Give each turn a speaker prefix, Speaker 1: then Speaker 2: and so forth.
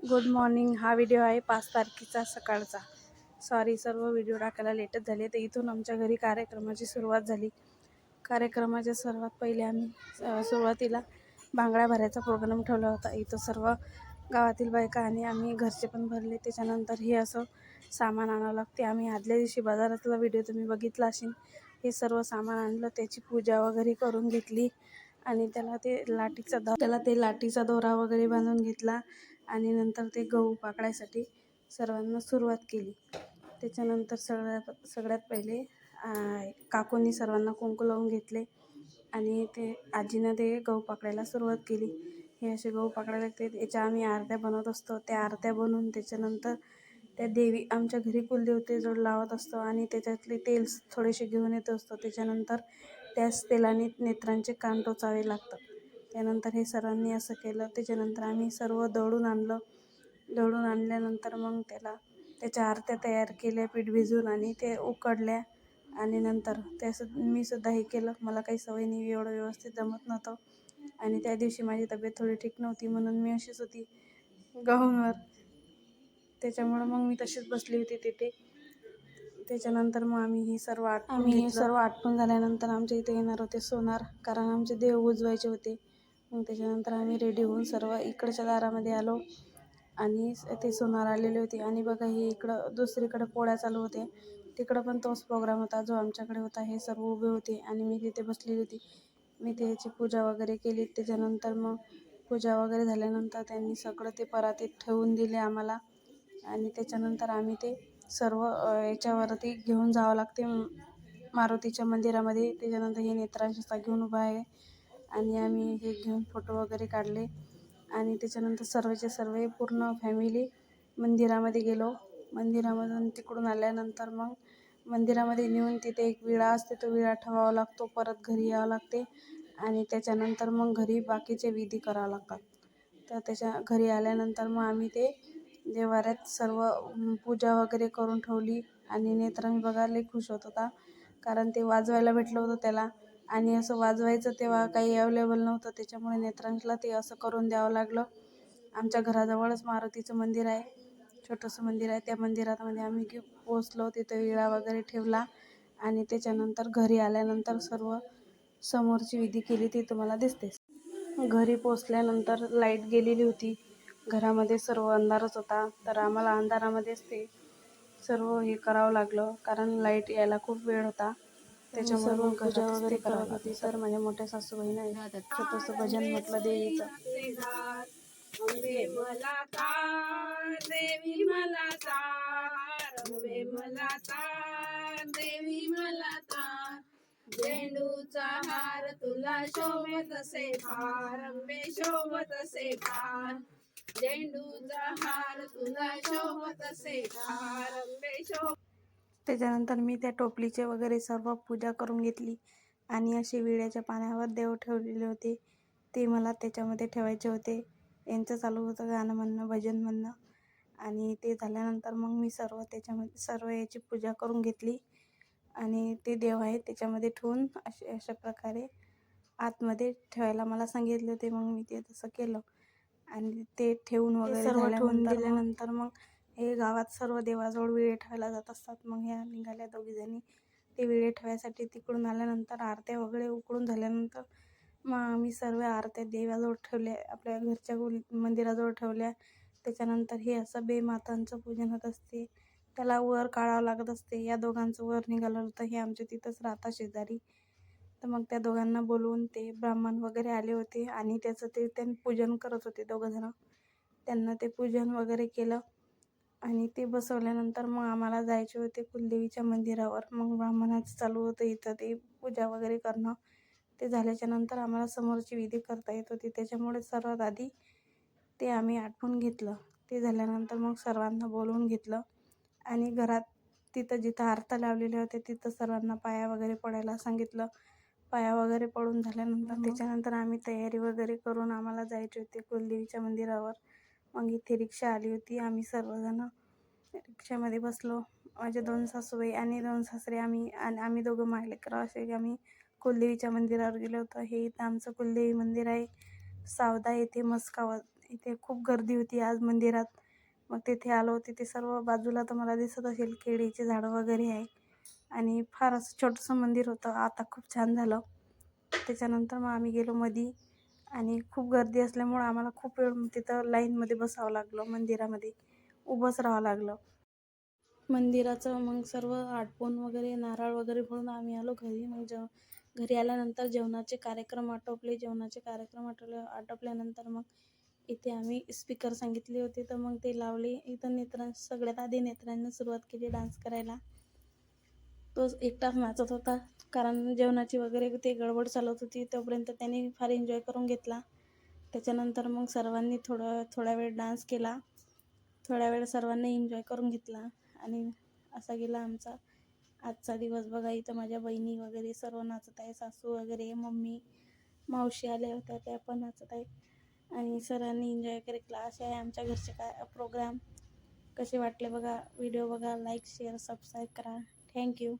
Speaker 1: Good morning हा video आहे पाच तारखेचा सकाळचा. सॉरी सर्व व्हिडिओ टाकायला लेटच झाले तर इथून आमच्या घरी कार्यक्रमाची सुरुवात झाली. कार्यक्रमाच्या सर्वात पहिले आम्ही सुरुवातीला बांगड्या भरायचा प्रोग्राम ठेवला होता. इथं सर्व गावातील बायका आणि आम्ही घरचे पण भरले. त्याच्यानंतर हे असं सामान आणावं लागते. आम्ही आदल्या दिवशी बाजारातला व्हिडिओ तुम्ही बघितला असेल. हे सर्व सामान आणलं. त्याची पूजा वगैरे करून घेतली. आणि त्याला ते लाटीचा द त्याला ते लाटीचा दोरा वगैरे बांधून घेतला. आणि नंतर ते गहू पाकळायसाठी सर्वांना सुरुवात केली. त्याच्यानंतर सगळ्यात सगळ्यात पहिले काकूंनी सर्वांना कुंकू लावून घेतले आणि ते आजीनं ते गहू पाकडायला सुरुवात केली. हे असे गहू पाकडायला लागते याच्या आम्ही आरत्या बनवत असतो. त्या आरत्या बनवून त्याच्यानंतर त्या देवी आमच्या घरी कुलदेवतेजवळ लावत असतो आणि त्याच्यातले तेल थोडेसे घेऊन येत असतो. त्याच्यानंतर त्याच तेलाने नेत्रांचे कान टोचावे लागतात. त्यानंतर हे सर्वांनी असं केलं. त्याच्यानंतर आम्ही सर्व दळून आणलं. दळून आणल्यानंतर मग त्याला त्याच्या आरत्या तयार केल्या पीठ भिजवून आणि ते उकडल्या. आणि नंतर त्याचं मी सुद्धा हे केलं. मला काही सवय नाही एवढं व्यवस्थित जमत नव्हतं. आणि त्या दिवशी माझी तब्येत थोडी ठीक नव्हती म्हणून मी अशीच होती गहूंवर त्याच्यामुळं मग मी तशीच बसली होती तिथे. त्याच्यानंतर मग आम्ही ही सर्व आटपून आम्ही हे सर्व आटपून झाल्यानंतर आमच्या इथे येणार होते सोनार कारण आमचे देव बुजवायचे होते. मग त्याच्यानंतर आम्ही रेडी होऊन सर्व इकडच्या दारामध्ये आलो. आणि ते सोनार आलेले होते. आणि बघा हे इकडं दुसरीकडे पोळ्या चालू होते तिकडं पण तोच प्रोग्राम होता जो आमच्याकडे होता. हे सर्व उभे होते. आणि मी तिथे बसलेली होती. मी त्याची पूजा वगैरे केली. त्याच्यानंतर मग पूजा वगैरे झाल्यानंतर त्यांनी सगळं ते परातीत ठेवून दिले आम्हाला. आणि त्याच्यानंतर आम्ही ते सर्व याच्यावरती घेऊन जावं लागते. मारुतीच्या मंदिरामध्ये. त्याच्यानंतर हे नेत्रांशस्ता घेऊन उभा आहे. आणि आम्ही हे घेऊन फोटो वगैरे काढले. आणि त्याच्यानंतर सर्वचे सर्व पूर्ण फॅमिली मंदिरामध्ये गेलो. मंदिरामधून तिकडून आल्यानंतर मग मंदिरामध्ये नेऊन तिथे एक विळा असते तो विळा ठेवावा लागतो. परत घरी यावं लागते. आणि त्याच्यानंतर मग घरी बाकीचे विधी करावं लागतात. तर त्याच्या घरी आल्यानंतर मग आम्ही ते देवाऱ्यात सर्व पूजा वगैरे करून ठेवली. आणि नेत्रांनी बघायला लई खुश होत होता. कारण ते वाजवायला भेटलं होतं त्याला. आणि असं वाजवायचं तेव्हा काही अवेलेबल नव्हतं. त्याच्यामुळे नेत्रांशला ते असं करून द्यावं लागलं. आमच्या घराजवळच मारुतीचं मंदिर आहे. छोटंसं मंदिर आहे. त्या मंदिरामध्ये आम्ही गे पोचलो. तिथं विळा वगैरे ठेवला. आणि त्याच्यानंतर घरी आल्यानंतर सर्व समोरची विधी केली ती तुम्हाला दिसतेच. घरी पोचल्यानंतर लाइट गेलेली होती. घरामध्ये सर्व अंधारच होता. तर आम्हाला अंधारामध्येच ते सर्व हे करावं लागलं. कारण लाइट यायला खूप वेळ होता. त्याच्यामुळे मग पूजा वगैरे करत होती तर माझ्या मोठ्या सासूबाईनं छोटंसं भजन म्हटलं देवीचं.
Speaker 2: अंबे मला तार देवी मला तार अंबे मला तार देवी मला तार झेंडूचा हार तुला शोभत असे फार अंबे शोभत असे फार. झेंडूचा हार तुला शोभत असे फार अंबे शोभ
Speaker 1: त्याच्यानंतर मी त्या टोपलीचे वगैरे सर्व पूजा करून घेतली. आणि असे विड्याच्या पाण्यावर देव ठेवलेले होते. ते मला त्याच्यामध्ये ठेवायचे होते. यांचं चालू होतं गाणं म्हणणं भजन म्हणणं. आणि ते झाल्यानंतर मग मी सर्व त्याच्यामध्ये सर्व याची पूजा करून घेतली. आणि ते देव आहे त्याच्यामध्ये ठेवून असे अशा प्रकारे आतमध्ये ठेवायला मला सांगितले होते. मग मी ते तसं केलं. आणि ते ठेवून वगैरे सर्व ठेवून दिल्यानंतर मग हे गावात सर्व देवाजवळ विळे ठेवायला जात असतात. मग ह्या निघाल्या दोघीजणी. ते विळे ठेवायसाठी तिकडून आल्यानंतर आरत्या वगैरे उकडून झाल्यानंतर मग आम्ही सर्व आरत्या देवाजवळ ठेवल्या. आपल्या घरच्या गुल मंदिराजवळ ठेवल्या. त्याच्यानंतर हे असं बेमातांचं पूजन होत असते. त्याला वर काढावं लागत असते. या दोघांचं वर निघालं होतं. हे आमच्या तिथंच राहता शेजारी. तर मग त्या दोघांना बोलवून ते ब्राह्मण वगैरे आले होते आणि त्याचं ते त्यांनी पूजन करत होते दोघंजणं त्यांना ते पूजन वगैरे केलं. आणि ते बसवल्यानंतर मग आम्हाला जायचे होते कुलदेवीच्या मंदिरावर. मग ब्राह्मणाचं चालू होतं इथं ते पूजा वगैरे करणं. ते झाल्याच्यानंतर आम्हाला समोरची विधी करता येत होती. त्याच्यामुळे सर्वात आधी ते आम्ही आटपून घेतलं. ते झाल्यानंतर मग सर्वांना बोलवून घेतलं. आणि घरात तिथं जिथं आरता लावलेल्या होत्या तिथं सर्वांना पाया वगैरे पडायला सांगितलं. पाया वगैरे पडून झाल्यानंतर त्याच्यानंतर आम्ही तयारी वगैरे करून आम्हाला जायचे होते कुलदेवीच्या मंदिरावर. मग इथे रिक्षा आली होती. आम्ही सर्वजणं रिक्षामध्ये बसलो. माझे दोन सासूबाई आणि दोन सासरे आम्ही आणि आम्ही दोघं मायलेकरं असे आम्ही कुलदेवीच्या मंदिरावर गेलो होतो. हे इथं आमचं कुलदेवी मंदिर आहे. सावदा येथे मस्कावत इथे खूप गर्दी होती आज मंदिरात. मग तिथे आलो. तिथे सर्व बाजूला तुम्हाला दिसत असेल केळीचे झाडं वगैरे आहे. आणि फार असं छोटंसं मंदिर होतं. आता खूप छान झालं. त्याच्यानंतर मग आम्ही गेलो मधी. आणि खूप गर्दी असल्यामुळं आम्हाला खूप वेळ तिथं लाईनमध्ये बसावं लागलं मंदिरामध्ये उभंच राहावं लागलं. मंदिराचं मग सर्व आटपून वगैरे नारळ वगैरे फोडून आम्ही आलो घरी. मग जेव घरी आल्यानंतर जेवणाचे कार्यक्रम आटोपले. जेवणाचे कार्यक्रम आटोपले आटोपल्यानंतर मग इथे आम्ही स्पीकर सांगितले होते. तर मग ते लावले. इथं नेत्रां सगळ्यात आधी नेत्रांनी सुरुवात केली डान्स करायला. तोच एकटाच नाचत होता. कारण जेवणाची वगैरे ते गडबड चालत होती. तोपर्यंत त्याने फार एन्जॉय करून घेतला. त्याच्यानंतर मग सर्वांनी थोडं थोडा वेळ डान्स केला. थोड्या वेळ सर्वांनी एन्जॉय करून घेतला. आणि असा गेला आमचा आजचा दिवस. बघा इथं माझ्या बहिणी वगैरे सर्व नाचत आहे. सासू वगैरे मम्मी मावशी आल्या होत्या. त्या पण नाचत आहे आणि सरांनी एन्जॉय केला. असे आहे आमच्या घरचे काय प्रोग्राम कसे वाटले बघा? व्हिडिओ बघा. लाईक शेअर सबस्क्राईब करा. Thank you